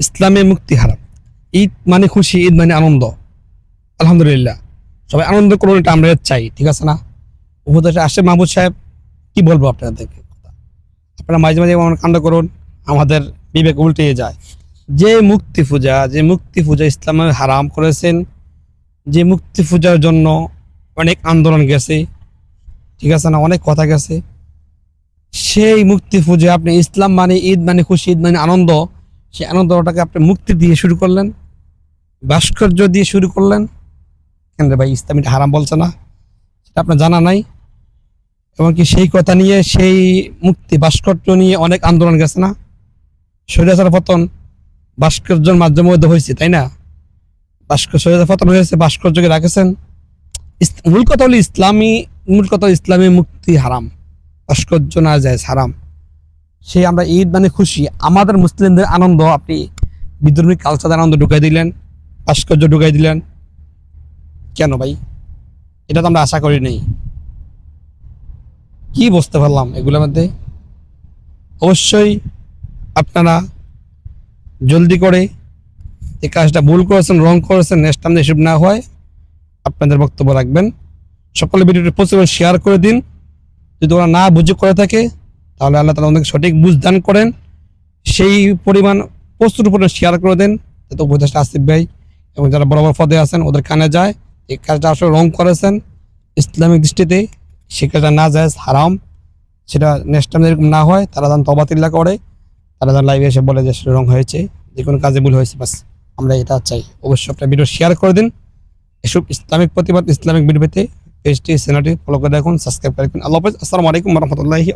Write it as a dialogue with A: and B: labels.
A: ইসলামে মুক্তি হারাম। ঈদ মানে খুশি, ঈদ মানে আনন্দ। আলহামদুলিল্লাহ। সবাই আনন্দ করুন, এটা আমরা চাই, ঠিক আছে না? উপদেশে আসে মাহবুদ সাহেব, কি বলব আপনাদেরকে? আপনারা মাঝে মাঝে এমন কাণ্ড করুন, আমাদের বিবেক উল্টিয়ে যায়। যে মুক্তি পূজা, যে মুক্তি পূজা ইসলামে হারাম করেছেন, যে মুক্তি পূজার জন্য অনেক আন্দোলন গেছে, ঠিক আছে না? অনেক কথা গেছে। সেই মুক্তি পূজা আপনি ইসলাম মানে ঈদ মানে খুশি, ঈদ মানে আনন্দ সেই আনন্দটাকে আপনি মুক্তি দিয়ে শুরু করলেন, ভাস্কর্য দিয়ে শুরু করলেন। কেন ভাই, ইসলামীটা হারাম বলছে না? সেটা আপনার জানা নাই। এবং কি সেই কথা নিয়ে, সেই মুক্তি ভাস্কর্য নিয়ে অনেক আন্দোলন গেছে না? শরীরাচার পতন ভাস্কর্যের মাধ্যমে মধ্যে হয়েছে, তাই না? ভাস্কর শরীরাচার পতন হয়েছে, ভাস্কর্যকে রাখেছেন। মূল কথা হলো ইসলামী, মূল কথা ইসলামী মুক্তি হারাম। ভাস্কর্য না যায়, হারাম। সেই আমরা ঈদ মানে খুশি। আমাদের মুসলিমদের আনন্দ, আপনি বিদ্রোহী কালচার আনন্দ ঢুকাই দিলেন, ভাস্কর্য ঢুকাই দিলেন। কেন ভাই? এটা তো আমরা আশা করি নাই। কি বুঝতে পারলাম এগুলোর মধ্যে? অবশ্যই আপনারা জলদি করে এই কাজটা ভুল করেছেন রং করেছেন নেক্সট টাইম এসব না হয়, আপনাদের বক্তব্য রাখবেন। সকলে ভিডিওটি প্রচুর শেয়ার করে দিন। যদি ওরা না বুঝে করে থাকে তাহলে আল্লাহ তালা ওদেরকে সঠিক বুঝদান করেন, সেই পরিমাণ প্রস্তুত পরিমাণ শেয়ার করে দেন, যাতে উপদেষ্টা আসিফ ভাই এবং যারা বড় বড় পদে আছেন ওদের কানে যায়, এই কাজটা আসলে রং করেছেন, ইসলামিক দৃষ্টিতে সে কাজটা না যায়, হারাম, সেটা নেক্সট টাইম এরকম না হয়, তারা যেন তবাতিল্লা করে, তারা যেন লাইভে এসে বলে যে সেটা রং হয়েছে, যে কোনো কাজে ভুল হয়েছে, বাস আমরা এটা চাই। অবশ্যই আপনার ভিডিও শেয়ার করে দিন, এসব ইসলামিক প্রতিবাদ, ইসলামিক ভিডিও পেতে পেজটি চ্যানেলটি ফলো করে দেখুন সাবস্ক্রাইব করে রাখুন আল্লাহ আসসালামু আলাইকুম রহমতুল্লাহি